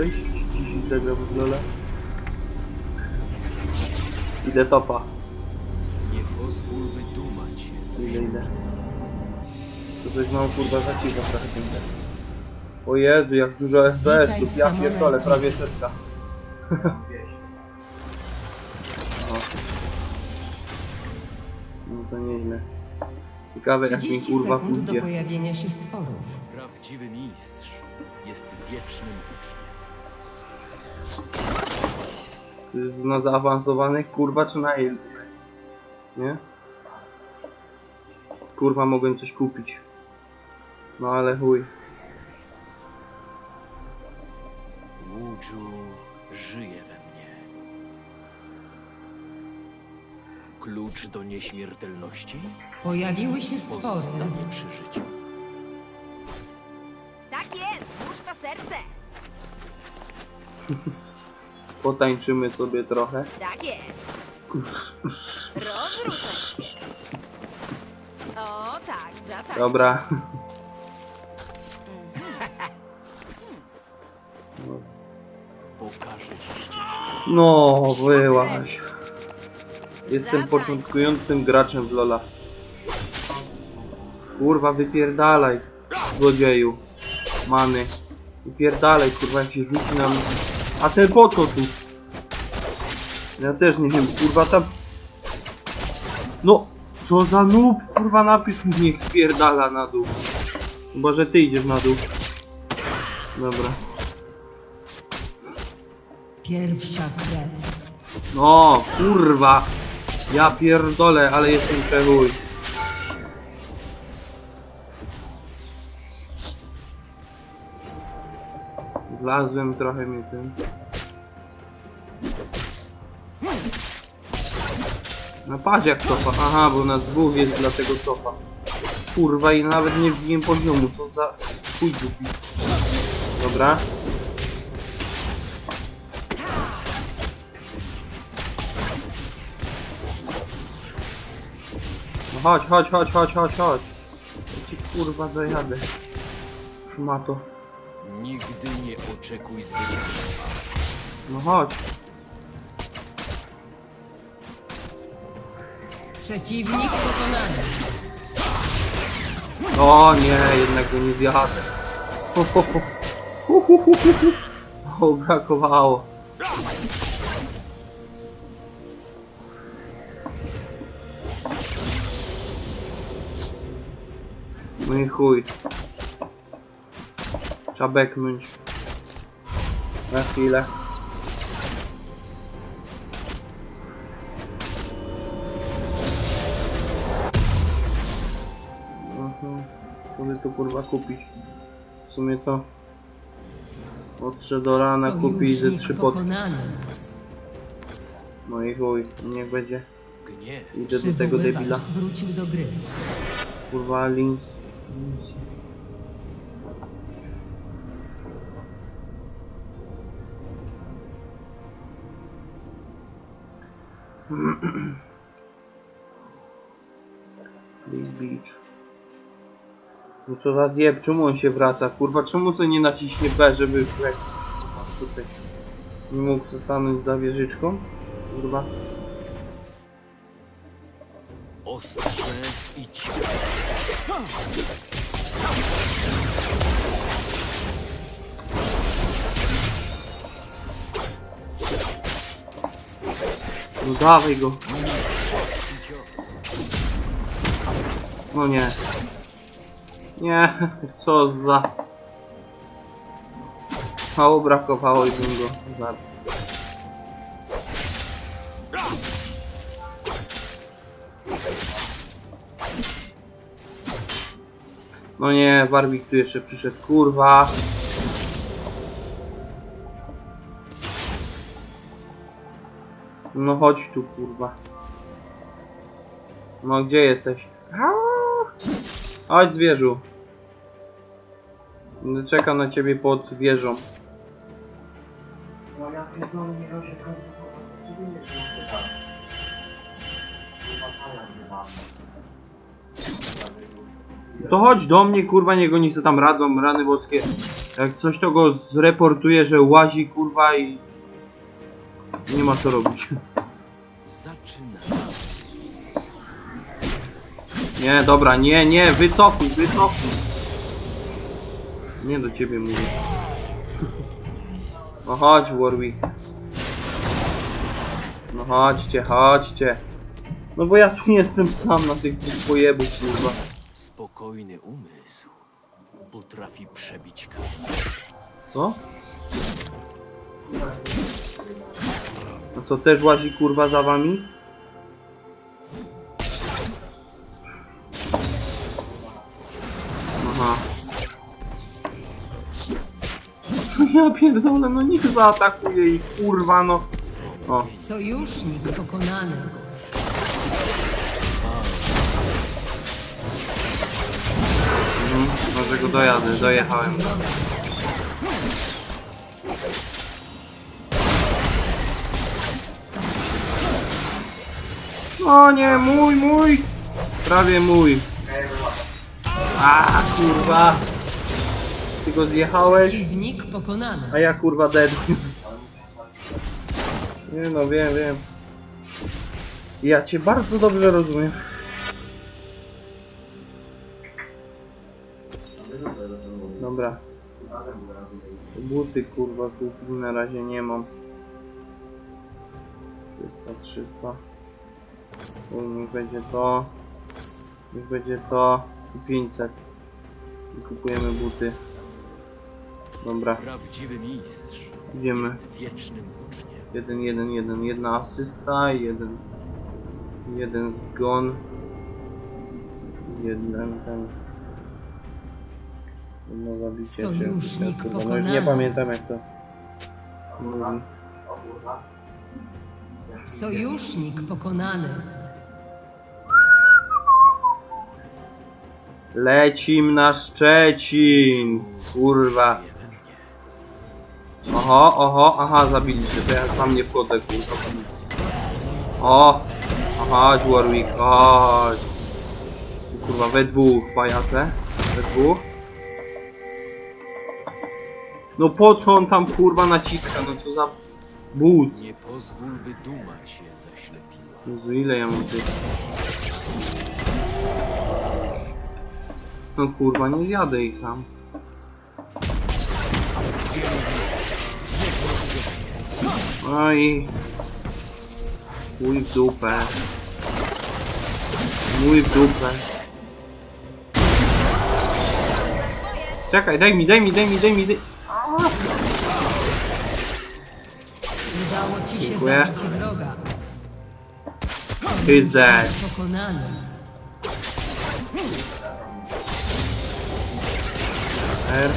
6, 10 tego w dole. Idę topa. Nie pozwól wydumać się Ile, ile? To coś mam kurwa zaciska trochę tym tak. O Jezu, jak dużo FPS-ów, ja pierdolę, prawie setka. No to nieźle. Ciekawe jak mi 30 kurwa sekund do pójdzie. pojawienia się stworów. Prawdziwy mistrz jest wiecznym uczniem. To jest na zaawansowanych kurwa czy na ile? Nie? Kurwa mogłem coś kupić. No ale chuj. Żyje we mnie. Klucz do nieśmiertelności Pojawiły się stwory. pozostanie przy życiu. Potańczymy sobie trochę. Tak jest. Rozruszaj się. O tak, zatańcz. Dobra. Pokażę ci ścieżkę. No, wyłaś. Jestem początkującym graczem w Lola. Kurwa, wypierdalaj, złodzieju. Many. Wypierdalaj, kurwa, jak się rzuci nam... A ten po co tu? Ja też nie wiem, kurwa, tam... No, co za noob, kurwa, napisz mi, niech spierdala na dół. Chyba, że ty idziesz na dół. Dobra. Pierwsza krew. No, kurwa. Ja pierdolę, ale jestem przechuj. Wlazłem trochę mnie tym. No patrz jak cofa. Aha, bo na dwóch jest dlatego cofa. Kurwa i nawet nie wbiłem poziomu. Co za chuj głupi. Dobra. No chodź, chodź, chodź, chodź, chodź, chodź. Ja ci kurwa dojadę. Szmato. Nigdy oczekuj zwycięstwa. No chodź. Przeciwnik pokonany. O nie, jednak go nie zjadę. Ho, ho, ho. Hu, hu, hu, hu, hu. O, brakowało. No i chuj. Trzeba beknąć. Na chwilę. Mhm. Co by tu kurwa kupić? W sumie to 3 do rana kupić ze Sojusznik 3 pot. pokonany. No i chuj, niech będzie. Idę do tego debila. Kurwa link. Please beach. No co za zjeb, czemu on się wraca? Kurwa, czemu co nie naciśnie B, żeby jak tutaj nie mógł stanąć za wieżyczką? Kurwa. ostrze i ciche. No dawaj go. No nie. Nie, co za... Mało brakowało i bym go zabił. No nie, Barbik tu jeszcze przyszedł, kurwa. No chodź tu, kurwa. No gdzie jesteś? Chodź zwierzu. Czekam na ciebie pod wieżą. No ja pierdolę, nie robię To chodź do mnie, kurwa, niech oni se tam radzą, rany boskie. Jak coś to go zreportuje, że łazi, kurwa i... Nie ma co robić. Nie, dobra, nie, nie, wycofuj, wycofuj. Nie do ciebie mówię. No chodź, Warwick. No chodźcie, chodźcie. No bo ja tu jestem sam na tych dwóch pojebów, kurwa. Spokojny umysł potrafi przebić każdy. Co? No to też łazi kurwa za wami? Ja pierdolę, no niech zaatakuje i kurwa no. O, Sojusznik pokonany. mhm, może go dojadę, dojechałem. O nie, mój, mój! Prawie mój. A kurwa! Ty go zjechałeś, Przeciwnik pokonany. a ja kurwa dead. Nie no, wiem, wiem. Ja cię bardzo dobrze rozumiem. Dobra. Buty kurwa kupić na razie nie mam. 300, 300. Oj, niech będzie to. Niech będzie to. I 500. I kupujemy buty. Dobra, Prawdziwy mistrz idziemy. jest wiecznym uczniem. Jeden, jeden, jeden. Jedna asysta, jeden. Jeden zgon. Jeden ten. Jedno zabicie się. Sojusznik Ja pokonany. Nie pamiętam jak to mówi. Sojusznik pokonany. Lecim na Szczecin! Kurwa. Oho, oho, aha, zabiliście, to ja tam nie wchodzę, kurwa. O! Chodź, Warwick, chodź. Kurwa, we dwóch, pajace. We dwóch. No po co on tam, kurwa, naciska, no co za... But. Nie pozwól, by duma cię zaślepiła. Jezu, ile ja mam tych? No kurwa, nie zjadę ich sam. No i... Mój w dupę. Mój w dupę. Czekaj, daj mi, daj mi, daj mi, daj mi, daj... Udało ci się Dziękuję. zabić wroga. Who's that? Pokonany. R.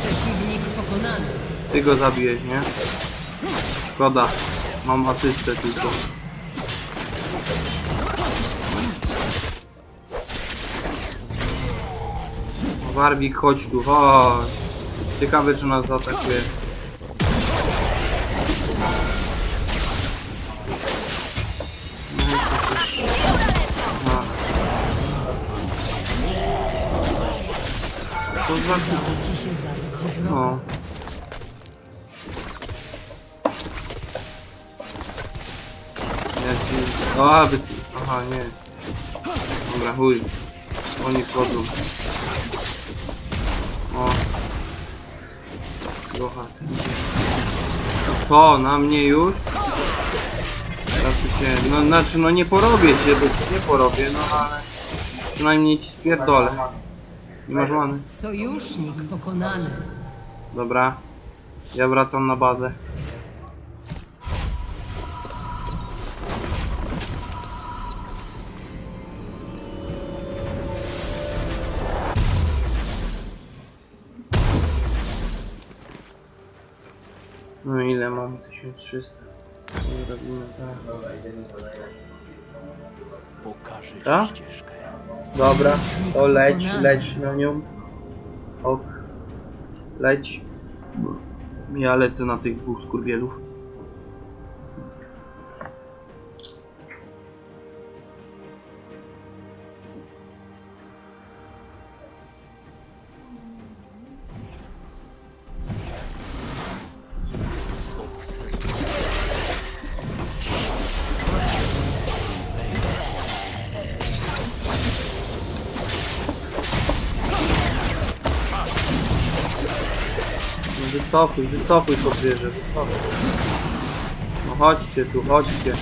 Przeciwnik pokonany. Ty go zabiłeś, nie? Szkoda. Mam asystę tylko. Warwik, chodź tu, chodź. Ciekawe, czy nas zaatakuje. Znaczy... Się zabić wroga. O. Aby... Aha, nie. Dobra, chuj. Oni wchodzą. O. Trochę. To, na mnie już? Teraz się... No, znaczy, no nie porobię cię, bo nie porobię, no ale... Przynajmniej ci spierdolę. Nie masz many. Sojusznik pokonany. Dobra. Ja wracam na bazę. No ile mam? 1300. Nie robimy tak. Pokażę Tak? ścieżkę. Dobra, to leć, leć na nią. Ok. Leć. Ja lecę na tych dwóch skurwielów. Wycofuj, wycofuj podwieże, wycofuj. No chodźcie tu, chodźcie.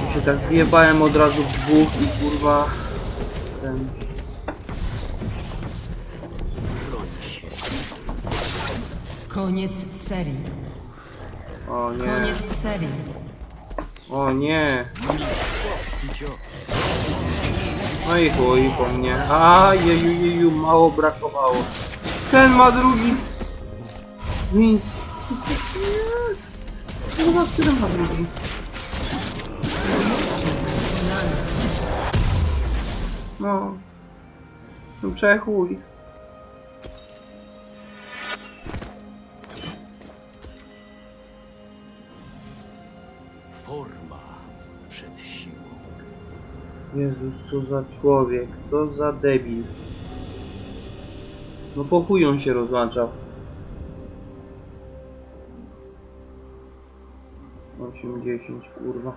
Tu się tak wjebałem od razu w dwóch i kurwa... Ten... Koniec serii. O nie, Koniec serii. o nie. No i chuj po mnie. A jeju, jeju, mało brakowało. Ten ma drugi. Więc... Kurwa, który ma drugi? No. No przechuj. Forma przed siłą. Jezus, co za człowiek, co za debil. No po chuj on się rozłączał. 80, kurwa.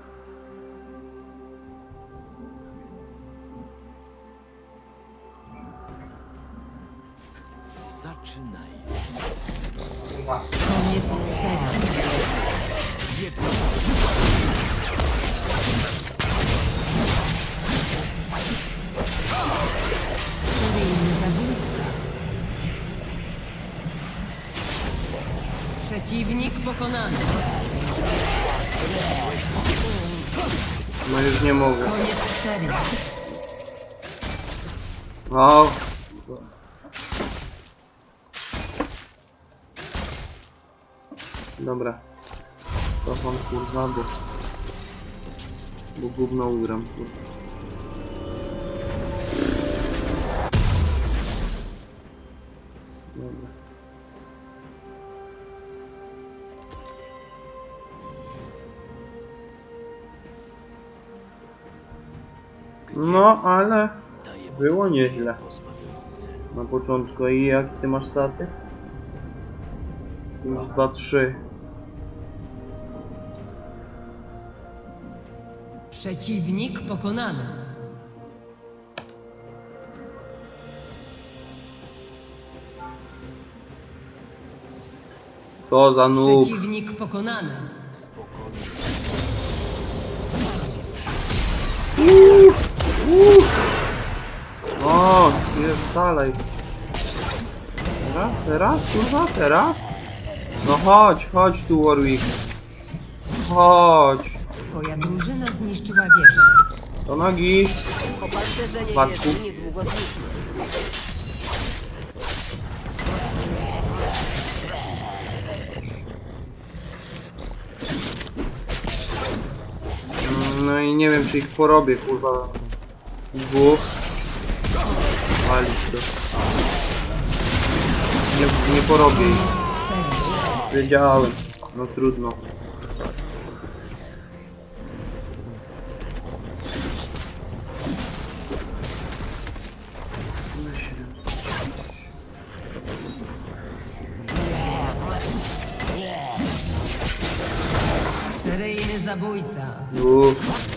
Zaczynaj. Koniec serii. Przeciwnik pokonany. No już nie mogę. Koniec serii. O! Dobra. Cofam kurwa, bo... Bo gówno ugram, kurwa. No, ale Było nieźle. na początku. I jaki ty masz staty? Już 2-3. Przeciwnik pokonany. Co za noob. Przeciwnik pokonany. Spokojnie. O, jest dalej. Teraz, teraz, kurwa, teraz? No chodź, chodź tu Warwick. Chodź. Twoja drużyna zniszczyła wieżę. Do nogi. Opancerzenie Matku. wieży niedługo zniknie. No i nie wiem, czy ich porobię, kurwa. Dwóch. Walić to. Nie, nie porobię ich. Wiedziałem. No trudno. Na 700. Seryjny zabójca. Uff.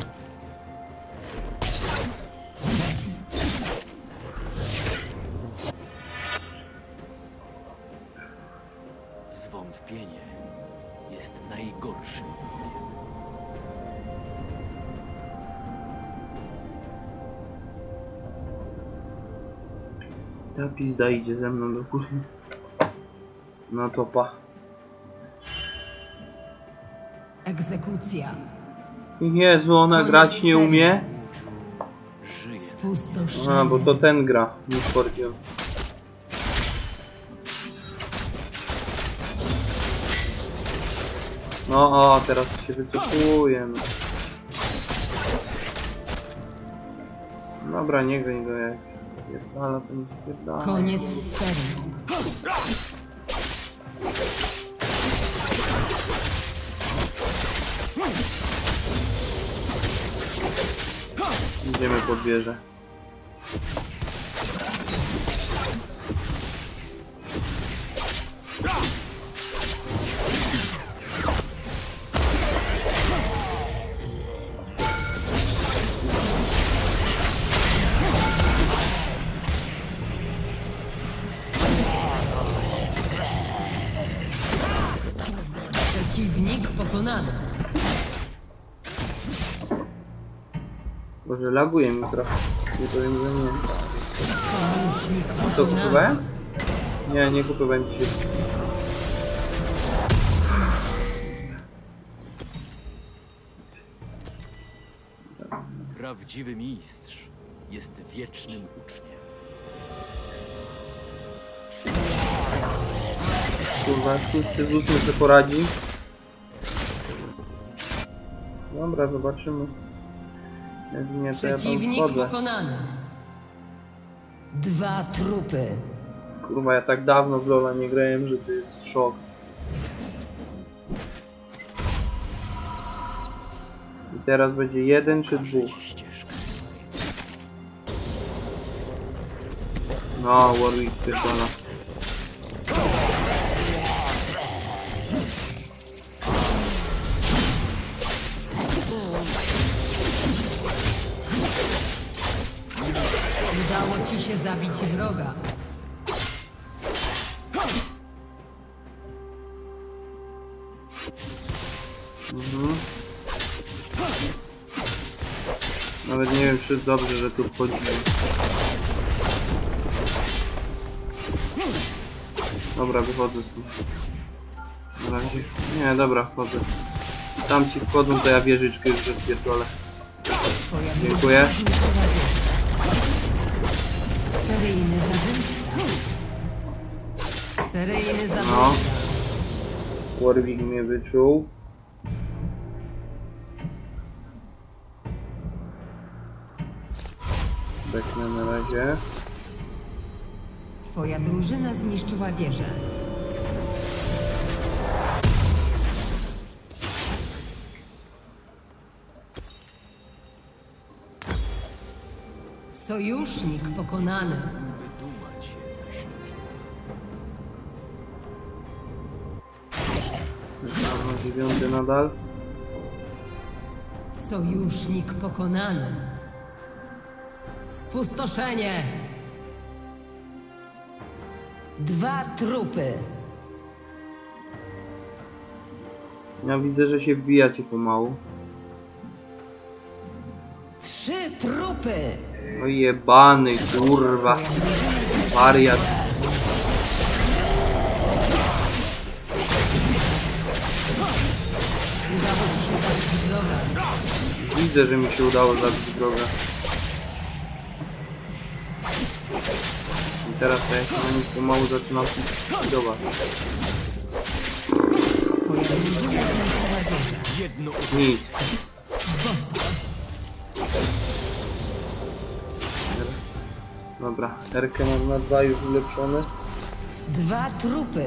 Pizda idzie ze mną do kuchni. Na topa. Egzekucja. Jezu, ona Koniec grać nie serii. umie? Spustoszenie. A, bo to ten gra, nie Scorpion. No, o, teraz się wycofuje. No. Dobra, nie goń go jak Pierdala, to mi spierdala. Koniec serii. Idziemy pod wieżę. Boże, laguje mi trochę. Nie powiem, że nie. Co, kupowałem? Nie, nie kupowałem dzisiaj. Prawdziwy mistrz jest wiecznym uczniem. Kurwa, szósty z ósmy sobie poradzi. Dobra, zobaczymy. Nie, to ja tam Przeciwnik wchodzę. pokonany. Dwa trupy. Kurwa, ja tak dawno w Lola nie grałem, że to jest szok. I teraz będzie jeden czy dwóch. No, Warwick pierdolona. Zabić wroga. Mhm. Nawet nie wiem, czy dobrze, że tu wchodziłem. Dobra, wychodzę stąd. Na razie. Nie, dobra, wchodzę. Tam ci wchodzą, to ja wieżyczkę już rozpierdolę. Dziękuję. Seryjny zabójca. Seryjny No. zabójca. Warwick mnie wyczuł. Beknę na razie. Twoja drużyna zniszczyła wieżę. Sojusznik pokonany. By dumać się dziewiąty nadal. Sojusznik pokonany. Spustoszenie. Dwa trupy. Ja widzę, że się wbijacie pomału. Trzy trupy. No jebany, kurwa. Wariat. Widzę, że mi się udało zabić wroga. I teraz ja się na nich pomału zaczynam likwidować. Nic. Dobra, Erkę mam na dwa już ulepszone. Dwa trupy.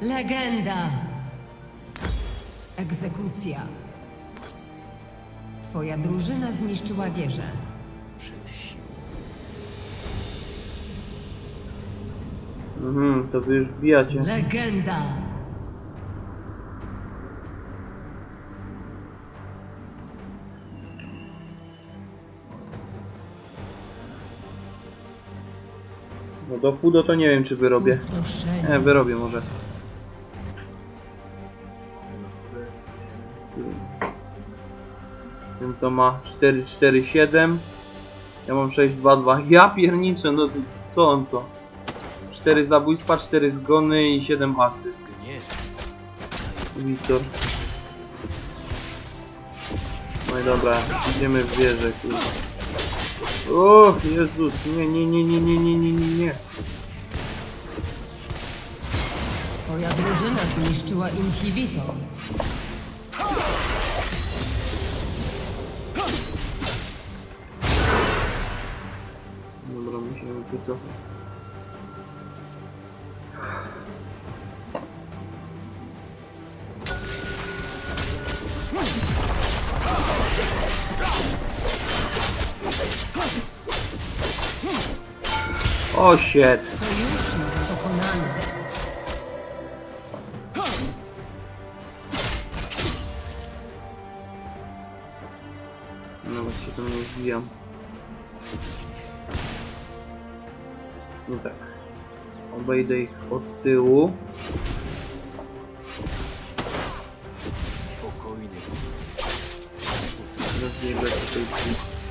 Legenda. Egzekucja. Twoja drużyna zniszczyła wieżę. Mhm, to wy już wbijacie. Legenda. Do Pudo to nie wiem, czy wyrobię. Nie, wyrobię może. Ten to ma 4, 4, 7. Ja mam 6, 2, 2. Ja pierniczę, no co on to? 4 zabójstwa, 4 zgony i 7 asyst. Wiktor. No i dobra, idziemy w wieżę, kurwa. O, Jezus, nie, nie, nie, nie, nie, nie, nie, nie, nie. Twoja drużyna zniszczyła Inquisitor. Dobra, musimy wycofać. O shit. Sojusznik pokonany. No właśnie to mnie zbijam. No tak. Obejdę ich od tyłu. Spokojny. Rozbiegę tutaj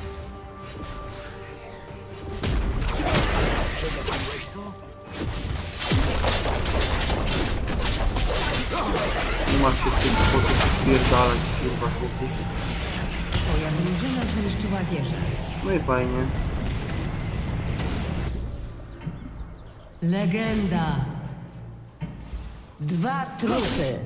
Nie ma się w tym sposób spierdalać, kurwa, chłopie. Twoja drużyna zniszczyła wieżę. No i fajnie. Legenda. Dwa trupy.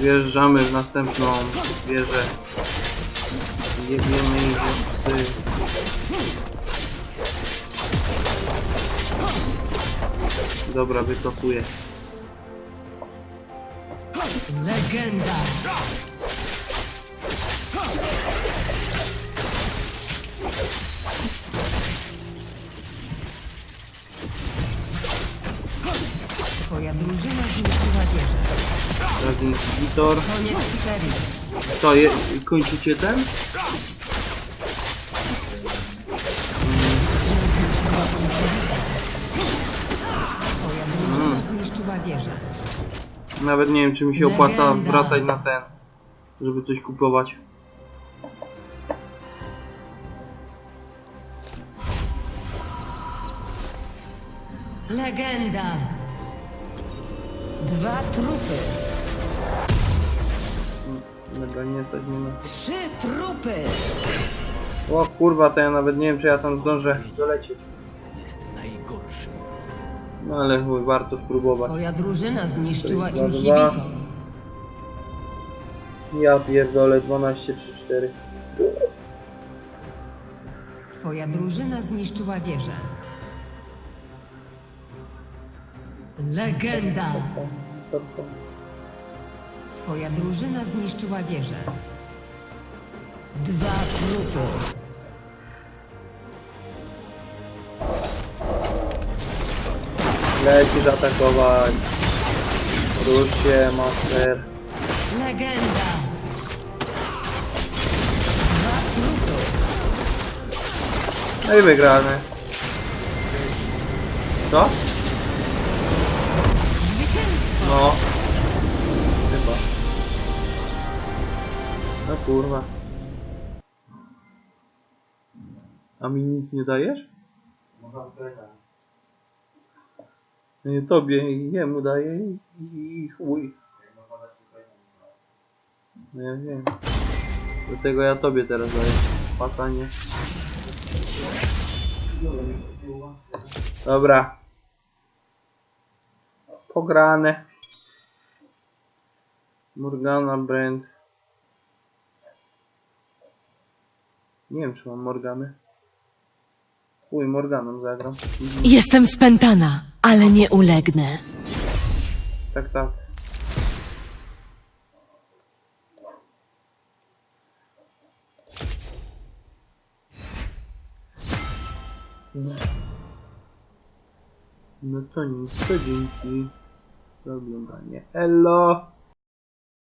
Wjeżdżamy w następną wieżę. Jebiemy ich jak psy. Dobra, wycofuję. Legenda. Twoja drużyna zniszczyła wieżę. Teraz inhibitor. Co, je, kończycie ten? Wieżę. Nawet nie wiem, czy mi się opłaca wracać na ten, żeby coś kupować. Legenda. Dwa trupy. Dobra, nie, tak nie ma. Trzy trupy. O kurwa, to ja nawet nie wiem, czy ja tam zdążę dolecieć. Jest najgorszy. No ale chuj, warto spróbować. Twoja drużyna zniszczyła dwa, inhibitor. Ja pierdolę 12 3 4. Twoja drużyna zniszczyła wieżę. Legenda. Twoja drużyna zniszczyła wieżę. Dwa trupy. Leci zaatakować. Rusz się, master. Legenda. Dwa trupy. No i wygrany. Co? Zwycięstwo. No. No kurwa. A mi nic nie dajesz? Nie, tobie i jemu daję i, i, i chuj. No ja wiem. Dlatego ja tobie teraz daję. Patanie. Dobra. Pograne. Morgana Brand. Nie wiem, czy mam Morgany. Chuj, Morganą zagram. Jestem spętana, ale nie ulegnę. Tak, tak. No. No to nic, to dzięki za oglądanie. Elo!